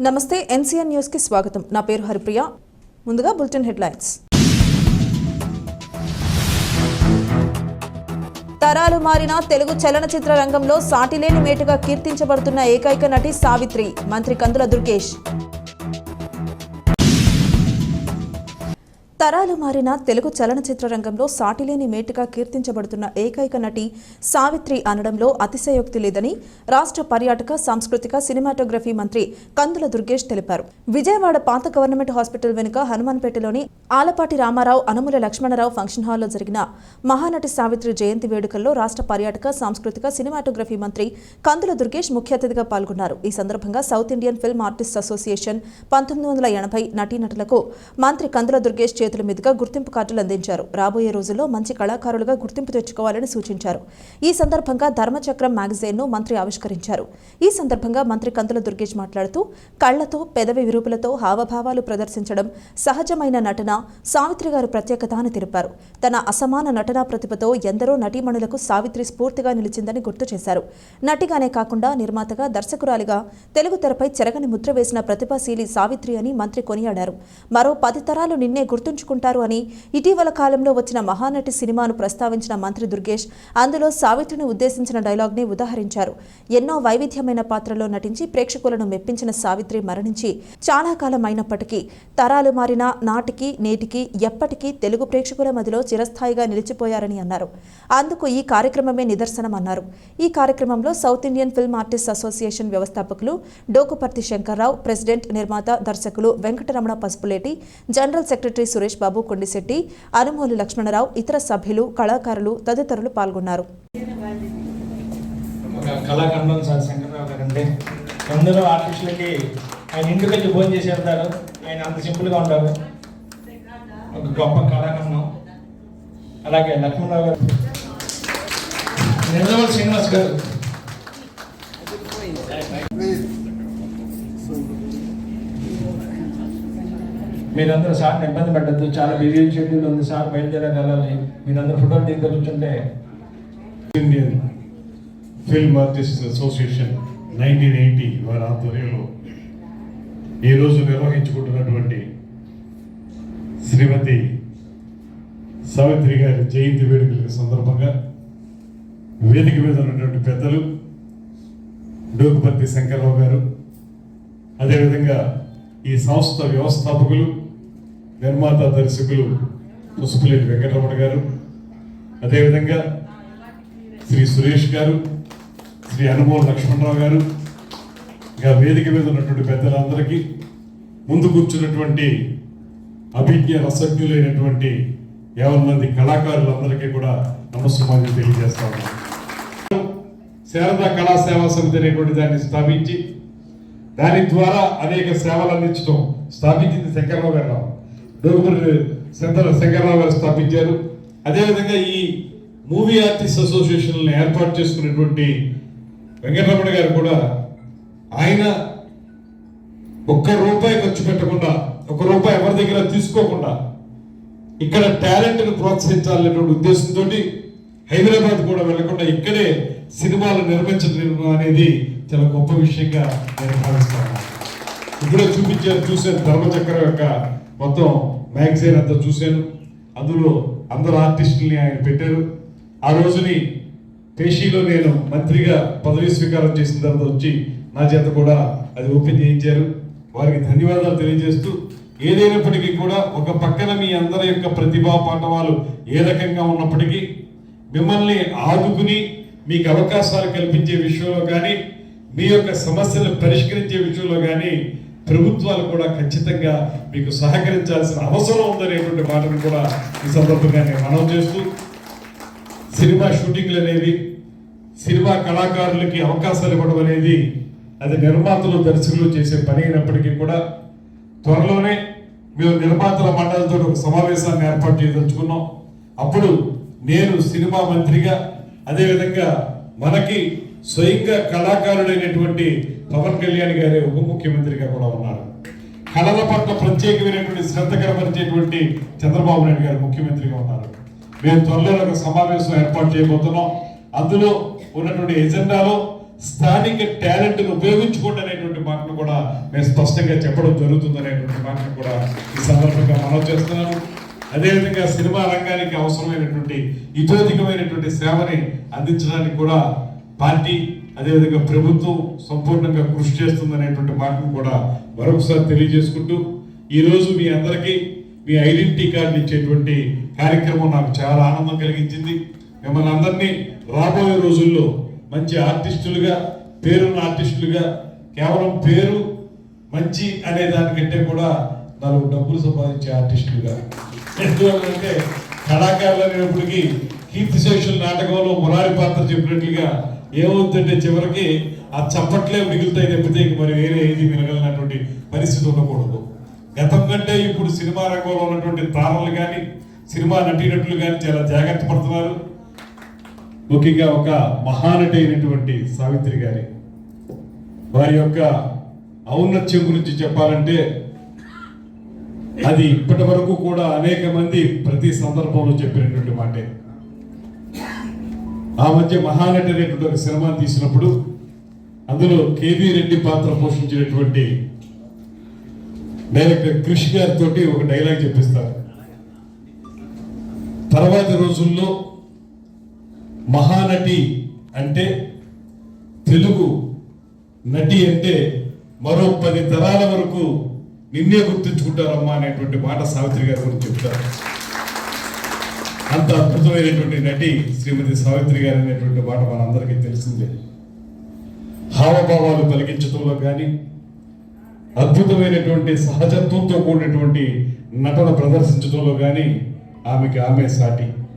నమస్తే ఎన్సీఎన్ న్యూస్కి స్వాగతం. నా పేరు హరిప్రియ. ముందుగా బులెటిన్ హెడ్లైన్స్. తరాలు మారిన తెలుగు చలనచిత్ర రంగంలో సాటిలేని మేటుగా కీర్తించబడుతున్న ఏకైక నటి సావిత్రి మంత్రి కందుల దుర్గేష్. తరాలు మారిన తెలుగు చలనచిత్ర రంగంలో సాటిలేని మేటుగా కీర్తించబడుతున్న ఏకైక నటి సావిత్రి అనడంలో అతిశయోక్తి లేదని రాష్ట్ర పర్యాటక సాంస్కృతిక సినిమాటోగ్రఫీ మంత్రి కందుల దుర్గేష్ తెలిపారు. విజయవాడ పాత గవర్నమెంట్ హాస్పిటల్ వెనుక హనుమాన్పేటలోని ఆలపాటి రామారావు అనుముల లక్ష్మణరావు ఫంక్షన్ హాల్లో జరిగిన మహానటి సావిత్రి జయంతి వేడుకల్లో రాష్ట్ర పర్యాటక సాంస్కృతిక సినిమాటోగ్రఫీ మంత్రి కందుల దుర్గేష్ ముఖ్య అతిథిగా పాల్గొన్నారు. ఈ సందర్భంగా south Indian film artist association పంతొమ్మిది వందల ఎనభై నటీనటులకు మంత్రి కందుల దుర్గేష్ చేతులు మీదుగా గుర్తింపు కార్డులు అందించారు. రాబోయే రోజుల్లో మంచి కళాకారులుగా గుర్తింపు తెచ్చుకోవాలని సూచించారు. ఈ సందర్భంగా ధర్మచక్రం మ్యాగజైన్ను మంత్రి ఆవిష్కరించారు. ఈ సందర్భంగా మంత్రి కందుల దుర్గేష్ మాట్లాడుతూ కళ్ళతో పెదవి విరుపులతో హావభావాలు ప్రదర్శించడం సహజమైన నటన సావిత్రి గారు ప్రత్యేకత అని తెలిపారు. తన అసమాన నటనా ప్రతిభతో ఎందరో నటీమణులకు సావిత్రి స్ఫూర్తిగా నిలిచిందని గుర్తు చేశారు. నటిగానే కాకుండా నిర్మాతగా దర్శకురాలిగా తెలుగు తెరపై చెరగని ముద్ర వేసిన ప్రతిభాశీలి సావిత్రి అని మంత్రి కొనియాడారు. మరో పది తరాలు నిన్నే గుర్తుంచుకుంటారు అని ఇటీవల కాలంలో వచ్చిన మహానటి సినిమాను ప్రస్తావించిన మంత్రి దుర్గేష్ అందులో సావిత్రిని ఉద్దేశించిన డైలాగ్ని ఉదాహరించారు. ఎన్నో వైవిధ్యమైన పాత్రలో నటించి ప్రేక్షకులను మెప్పించిన సావిత్రి మరణించి చాలా కాలం అయినప్పటికీ తరాలు మారిన నాటికి నేటికి ఎప్పటికీ తెలుగు ప్రేక్షకుల మధ్యలో చిరస్థాయిగా నిలిచిపోయారని అన్నారు. అందుకు ఈ కార్యక్రమమే నిదర్శనం అన్నారు. ఈ కార్యక్రమంలో south Indian film artist association వ్యవస్థాపకులు డోకుపర్తి శంకర్రావు ప్రెసిడెంట్ నిర్మాత దర్శకులు వెంకటరమణ పసుపులేటి జనరల్ సెక్రటరీ సురేష్ బాబు కొండిశెట్టి అనుమోలు లక్ష్మణరావు ఇతర సభ్యులు కళాకారులు తదితరులు పాల్గొన్నారు. కళాఖండం సార్ శంకర్రావు గారు అందరూ ఆర్టిస్టులకి ఆయన ఇంటికి వచ్చి భోజనం చేసి వెళ్తారు? ఆయన అంత సింపుల్గా ఉంటారు. ఒక గొప్ప కళాఖండం. అలాగే లక్ష్మణరావు గారు. నిర్మల్ శ్రీనివాస్ గారు. మీరందరూ సార్ని ఇబ్బంది పెట్టద్దు చాలా బిజీ షెడ్యూల్ ఉంది సార్. బయలుదేరే వెళ్ళాలి మీరందరూ ఫోటోలు తీసుకొచ్చుంటే Indian film artist association nineteen eighty వారి ఆధ్వర్యంలో ఈరోజు నిర్వహించుకుంటున్నటువంటి శ్రీమతి సావిత్రి గారి జయంతి వేడుకల సందర్భంగా వేదిక మీద ఉన్నటువంటి పెద్దలు డోకుపర్తి శంకర్రావు గారు అదేవిధంగా ఈ సంస్థ వ్యవస్థాపకులు నిర్మాత దర్శకులు పుసుపులేటి వెంకటరమణ గారు అదేవిధంగా శ్రీ సురేష్ గారు శ్రీ అనుమోల్ లక్ష్మణరావు గారు ఇంకా వేదిక మీద ఉన్నటువంటి పెద్దలందరికీ ముందు కూర్చున్నటువంటి అభిజ్ఞ రసజ్ఞులైనటువంటి యావన్ మంది కళాకారులందరికీ కూడా నమస్కారం తెలియజేస్తా ఉన్నాను. శారదా కళా సేవా సమితి అనేటువంటి దాన్ని స్థాపించి దాని ద్వారా అనేక సేవలు అందించడం స్థాపించింది శంకర్రావు గారు. డోగుమూరి శంకర శంకర్రావు గారు స్థాపించారు. అదేవిధంగా ఈ మూవీ ఆర్టిస్ట్ అసోసియేషన్ ఏర్పాటు చేసుకున్నటువంటి వెంకటరమణ గారు కూడా ఆయన ఒక్క రూపాయి ఖర్చు పెట్టకుండా ఒక రూపాయి ఎవరి దగ్గర తీసుకోకుండా ఇక్కడ టాలెంట్ను ప్రోత్సహించాలనేటువంటి ఉద్దేశంతో హైదరాబాద్ కూడా వెళ్ళకుండా ఇక్కడే సినిమాలు నిర్మించడం అనేది చాలా గొప్ప విషయంగా నేను భావిస్తాను. ఇప్పుడే చూపించారు చూసే ధర్మచక్రం యొక్క మొత్తం మ్యాగజైన్ అంతా చూశాను. అందులో అందరు ఆర్టిస్టుల్ని ఆయన పెట్టారు. ఆ రోజుని పేషీలో నేను మంత్రిగా పదవి స్వీకారం చేసిన తర్వాత వచ్చి నా చేత కూడా అది ఓపెన్ చేయించారు. వారికి ధన్యవాదాలు తెలియజేస్తూ ఏదైనప్పటికీ కూడా ఒక పక్కన మీ అందరి యొక్క ప్రతిభా పాఠవాలు ఏ రకంగా ఉన్నప్పటికీ మిమ్మల్ని ఆదుకుని మీకు అవకాశాలు కల్పించే విషయంలో కానీ మీ యొక్క సమస్యలు పరిష్కరించే విషయంలో కానీ ప్రభుత్వాలు కూడా ఖచ్చితంగా మీకు సహకరించాల్సిన అవసరం ఉందనేటువంటి మాటను కూడా ఈ సందర్భంగా నేను మనం చేస్తూ సినిమా షూటింగ్లు అనేవి సినిమా కళాకారులకి అవకాశాలు ఇవ్వడం అనేది అది నిర్మాతలు దర్శకులు చేసే పని అయినప్పటికీ కూడా త్వరలోనే మేము నిర్మాతల మండలితో ఒక సమావేశాన్ని ఏర్పాటు చేయదలుచుకున్నాం. అప్పుడు నేను సినిమా మంత్రిగా అదేవిధంగా మనకి స్వయంగా కళాకారుడైనటువంటి పవన్ కళ్యాణ్ గారి ఉప ముఖ్యమంత్రిగా కూడా ఉన్నారు. కళల పట్ల ప్రత్యేకమైనటువంటి శ్రద్ధ కనబరిచేటువంటి చంద్రబాబు నాయుడు గారు ముఖ్యమంత్రిగా ఉన్నారు. మేము త్వరలో ఒక సమావేశం ఏర్పాటు చేయబోతున్నాం. అందులో ఉన్నటువంటి ఎజెండాలో స్థానిక టాలెంట్ను ఉపయోగించుకోండి అనేటువంటి మాటను కూడా మేము స్పష్టంగా చెప్పడం జరుగుతుంది అనేటువంటి మాటను కూడా ఈ సందర్భంగా మనం చేస్తున్నాము అదేవిధంగా సినిమా రంగానికి అవసరమైనటువంటి ఇతోధికమైనటువంటి సేవని అందించడానికి కూడా పార్టీ అదేవిధంగా ప్రభుత్వం సంపూర్ణంగా కృషి చేస్తుందనేటువంటి మాటను కూడా మరొకసారి తెలియజేసుకుంటూ ఈరోజు మీ అందరికీ మీ ఐడెంటిటీ కార్డు ఇచ్చేటువంటి కార్యక్రమం నాకు చాలా ఆనందం కలిగించింది. మిమ్మల్ని అందరినీ రాబోయే రోజుల్లో మంచి ఆర్టిస్టులుగా పేరున్న ఆర్టిస్టులుగా కేవలం పేరు మంచి అనే దానికంటే కూడా నాలుగు డబ్బులు సంపాదించే ఆర్టిస్టులుగా. ఎందువల్లంటే కళాకారులు అనేటప్పటికీ కీర్తిశేషుల నాటకంలో మురారి పాత్ర చెప్పినట్లుగా ఏమవుతుందంటే చివరికి ఆ చప్పట్లే మిగులుతాయి తప్పితే మరి వేరే ఏది మిగలనటువంటి పరిస్థితి ఉండకూడదు. గతం కంటే ఇప్పుడు సినిమా రంగంలో ఉన్నటువంటి తారలు కానీ సినిమా నటీనటులు కానీ చాలా జాగ్రత్త పడుతున్నారు. ముఖ్యంగా ఒక మహానటి అయినటువంటి సావిత్రి గారి. వారి యొక్క ఔన్నత్యం గురించి చెప్పాలంటే అది ఇప్పటి వరకు కూడా అనేక మంది ప్రతి సందర్భంలో చెప్పినటువంటి మాటే. ఆ మధ్య మహానటి అనేటువంటి ఒక సినిమా తీసినప్పుడు అందులో కేవీ రెడ్డి పాత్ర పోషించినటువంటి డైరెక్టర్ కృషి గారితో ఒక డైలాగ్ చెప్పిస్తారు. తర్వాతి రోజుల్లో మహానటి అంటే తెలుగు నటి అంటే మరో పది తరాల వరకు నిన్నే గుర్తుంచుకుంటారమ్మా అనేటువంటి మాట సావిత్రి గారి గురించి చెప్తారు. అంత అద్భుతమైనటువంటి నటి శ్రీమతి సావిత్రి గారు అనేటువంటి మాట మనందరికీ తెలిసిందే. హావభావాలు కలిగించడంలో కానీ అద్భుతమైనటువంటి సహజత్వంతో కూడినటువంటి నటన ప్రదర్శించడంలో కానీ ఆమెకి ఆమె సాటి.